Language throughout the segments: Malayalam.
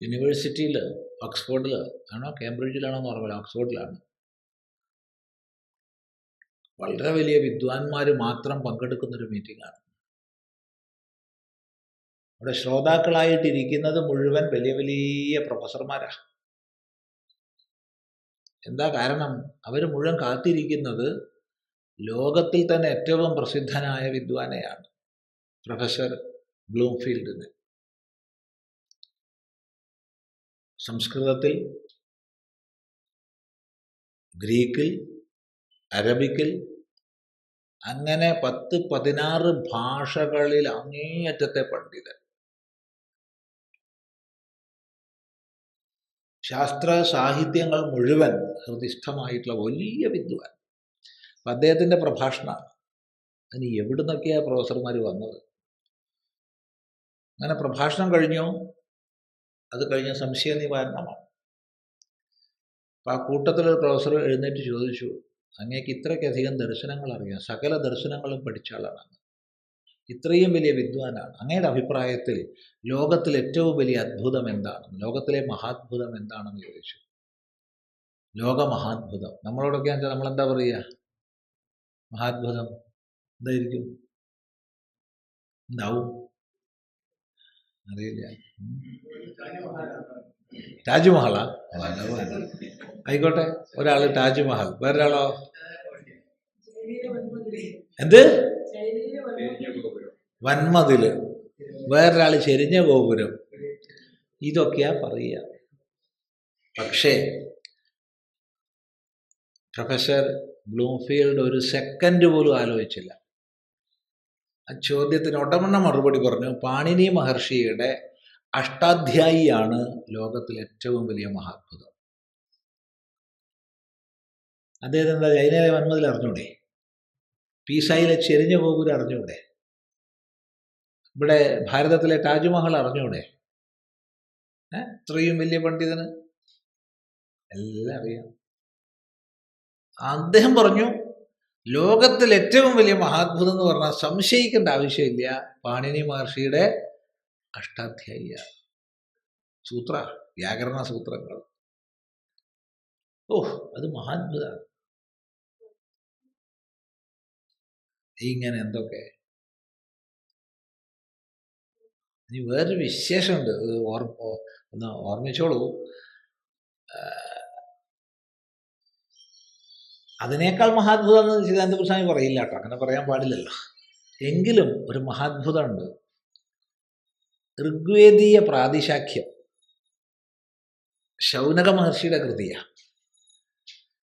യൂണിവേഴ്സിറ്റിയിൽ ഓക്സ്ഫോർഡിൽ ആണോ കേംബ്രിഡ്ജിലാണോ എന്ന് ഓർമ്മയില്ല ഓക്സ്ഫോർഡിലാണ് വളരെ വലിയ വിദ്വാൻമാർ മാത്രം പങ്കെടുക്കുന്നൊരു മീറ്റിംഗാണ് അവിടെ ശ്രോതാക്കളായിട്ടിരിക്കുന്നത് മുഴുവൻ വലിയ വലിയ പ്രൊഫസർമാരാണ് എന്താ കാരണം? അവർ മുഴുവൻ കാത്തിരിക്കുന്നത് ലോകത്തിൽ തന്നെ ഏറ്റവും പ്രസിദ്ധനായ വിദ്വാനെയാണ് പ്രൊഫസർ ബ്ലൂംഫീൽഡിന് സംസ്കൃതത്തിൽ ഗ്രീക്കിൽ അറബിക്കിൽ അങ്ങനെ പത്ത് പതിനാറ് ഭാഷകളിൽ അങ്ങേയറ്റത്തെ പണ്ഡിതൻ. ശാസ്ത്ര സാഹിത്യങ്ങൾ മുഴുവൻ ഹൃദിസ്ഥമായിട്ടുള്ള വലിയ വിദ്വാൻ. അപ്പം അദ്ദേഹത്തിന്റെ പ്രഭാഷണമാണ്. അതിന് എവിടുന്നൊക്കെയാണ് പ്രൊഫസർമാർ വന്നത്? അങ്ങനെ പ്രഭാഷണം കഴിഞ്ഞു. അത് കഴിഞ്ഞ സംശയ നിവാരണമാണ്. അപ്പം ആ കൂട്ടത്തിലൊരു പ്രൊഫസർ എഴുന്നേറ്റ് ചോദിച്ചു അങ്ങേക്ക് ഇത്രയ്ക്കധികം ദർശനങ്ങൾ അറിയാം സകല ദർശനങ്ങളും പഠിച്ച ആളാണ്. ഇത്രയും വലിയ വിദ്വാനാണ്. അങ്ങയുടെ അഭിപ്രായത്തിൽ ലോകത്തിൽ ഏറ്റവും വലിയ അത്ഭുതം എന്താണ് ലോകത്തിലെ മഹാത്ഭുതം എന്താണെന്ന് ചോദിച്ചു. ലോകമഹാത്ഭുതം. നമ്മളോടൊക്കെ എന്താ നമ്മളെന്താ പറയുക മഹാത്ഭുതം എന്തായിരിക്കും? എന്താവും? അറിയില്ല. താജ്മഹലാ? ആയിക്കോട്ടെ ഒരാൾ താജ്മഹൽ. വേറൊരാളോ? എന്ത്? വന്മതിൽ വേറൊരാൾ ചെരിഞ്ഞ ഗോപുരം. ഇതൊക്കെയാ പറയുക. പക്ഷേ പ്രൊഫസർ ബ്ലൂംഫീൽഡ് ഒരു സെക്കൻഡ് പോലും ആലോചിച്ചില്ല. ചോദ്യത്തിന് ഒടമണ്ണ മറുപടി പറഞ്ഞു പാണിനി മഹർഷിയുടെ അഷ്ടാധ്യായിയാണ് ലോകത്തിൽ ഏറ്റവും വലിയ മഹാത്ഭുതം. അദ്ദേഹത്തിന് എന്താ ജൈനയിലെ വന്മതിൽ അറിഞ്ഞൂടെ? പീസായിലെ ചെരിഞ്ഞ ഗോപുരം അറിഞ്ഞൂടെ? ഇവിടെ ഭാരതത്തിലെ താജ്മഹൽ അറിഞ്ഞൂടെ? ഇത്രയും വലിയ പണ്ഡിതന്? എല്ലാം അറിയാം. അദ്ദേഹം പറഞ്ഞു ലോകത്തിൽ ഏറ്റവും വലിയ മഹാത്ഭുതം എന്ന് പറഞ്ഞാൽ സംശയിക്കേണ്ട ആവശ്യമില്ല. പാണിനി മഹർഷിയുടെ അഷ്ടാധ്യായ സൂത്ര വ്യാകരണ സൂത്രങ്ങൾ. ഓ അത് മഹാത്ഭുതമാണ് ഇങ്ങനെ എന്തൊക്കെ? ഇനി വേറൊരു വിശേഷമുണ്ട്. ഒന്ന് ഓർമ്മിച്ചോളൂ ആ, അതിനേക്കാൾ മഹാത്ഭുതം എന്ന് ചിദാനന്ദ പറയില്ല കേട്ടോ. അങ്ങനെ പറയാൻ പാടില്ലല്ലോ. എങ്കിലും ഒരു മഹാത്ഭുതമുണ്ട്. ഋഗ്വേദീയ പ്രാതിശാഖ്യം ശൗനക മഹർഷിയുടെ കൃതിയാണ്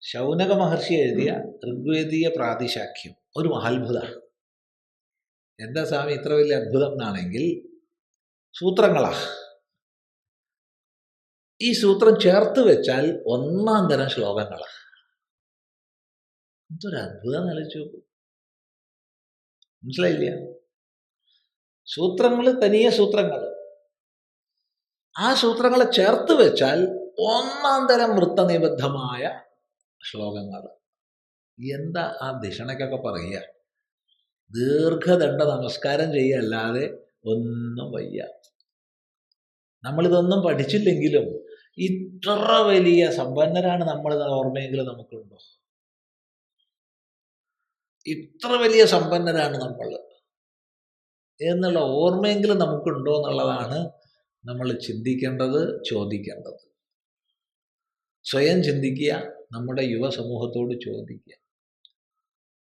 ശൗനക മഹർഷി എഴുതിയ ഋഗ്വേദീയ പ്രാതിശാഖ്യം ഒരു മഹാത്ഭുതമാണ് എന്താ സ്വാമി ഇത്ര വലിയ അത്ഭുതം എന്നാണെങ്കിൽ സൂത്രങ്ങളാ. ഈ സൂത്രം ചേർത്ത് വെച്ചാൽ ഒന്നാം തരം ശ്ലോകങ്ങളാ. എന്തൊരു അത്ഭുതം ആലോചിച്ച് നോക്കൂ. മനസ്സിലായില്ല? സൂത്രങ്ങൾ തനിയെ സൂത്രങ്ങൾ ആ സൂത്രങ്ങളെ ചേർത്ത് വെച്ചാൽ ഒന്നാം തരം വൃത്തനിബദ്ധമായ ശ്ലോകങ്ങൾ. എന്താ ആ ദിഷണയ്ക്കൊക്കെ പറയുക? ദീർഘദണ്ഡ നമസ്കാരം ചെയ്യല്ലാതെ ഒന്നും വയ്യ. നമ്മളിതൊന്നും പഠിച്ചില്ലെങ്കിലും ഇത്ര വലിയ സമ്പന്നരാണ് നമ്മൾ ഓർമ്മയെങ്കിലും നമുക്കുണ്ടോ? ഇത്ര വലിയ സമ്പന്നരാണ് നമ്മൾ എന്നുള്ള ഓർമ്മയെങ്കിലും നമുക്കുണ്ടോ എന്നുള്ളതാണ് നമ്മൾ ചിന്തിക്കേണ്ടത് ചോദിക്കേണ്ടത്. സ്വയം ചിന്തിക്കുക നമ്മുടെ യുവ സമൂഹത്തോട് ചോദിക്കുക.